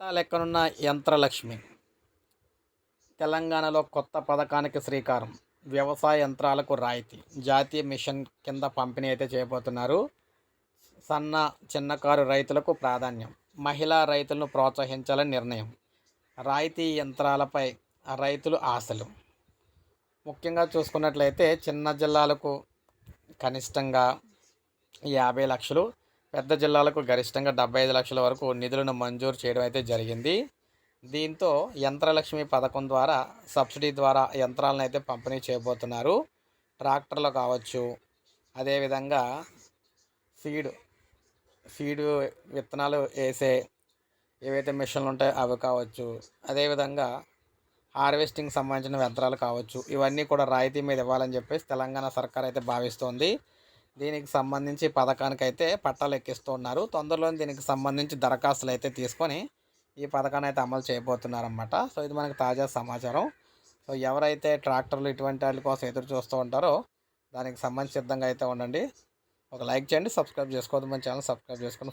పట్టాలెక్కనున్న యంత్రలక్ష్మి? తెలంగాణలో కొత్త పథకానికి శ్రీకారం. వ్యవసాయ యంత్రాలకు రాయితీ. జాతీయ మిషన్ కింద పంపిణీ అయితే చేయబోతున్నారు. సన్న చిన్నకారు రైతులకు ప్రాధాన్యం. మహిళా రైతులను ప్రోత్సహించాలని నిర్ణయం. రాయితీ యంత్రాలపై రైతులు ఆశలు. ముఖ్యంగా చూసుకున్నట్లయితే చిన్న జిల్లాలకు కనిష్టంగా యాభై లక్షలు పెద్ద జిల్లాలకు గరిష్టంగా డెబ్బై ఐదు లక్షల వరకు నిధులను మంజూరు చేయడం అయితే జరిగింది. దీంతో యంత్రలక్ష్మి పథకం ద్వారా సబ్సిడీ ద్వారా యంత్రాలను అయితే పంపిణీ చేయబోతున్నారు. ట్రాక్టర్లు కావచ్చు అదేవిధంగా సీడ్ సీడు విత్తనాలు వేసే ఏవైతే మిషన్లు ఉంటాయో అవి కావచ్చు అదేవిధంగా హార్వెస్టింగ్ సంబంధించిన యంత్రాలు కావచ్చు ఇవన్నీ కూడా రాయితీ మీద ఇవ్వాలని చెప్పేసి తెలంగాణ సర్కార్ అయితే భావిస్తోంది. దీనికి సంబంధించి పథకానికి అయితే పట్టాలు ఎక్కిస్తూ ఉన్నారు. తొందరలోనే దీనికి సంబంధించి దరఖాస్తులు అయితే తీసుకొని ఈ పథకాన్ని అయితే అమలు చేయబోతున్నారన్నమాట. సో ఇది మనకు తాజా సమాచారం. సో ఎవరైతే ట్రాక్టర్లు ఇటువంటి వాటి కోసం ఎదురు చూస్తూ ఉంటారో దానికి సంబంధించి సిద్ధంగా అయితే ఉండండి. ఒక లైక్ చేయండి సబ్స్క్రైబ్ చేసుకోవద్దు మన ఛానల్ సబ్స్క్రైబ్ చేసుకుని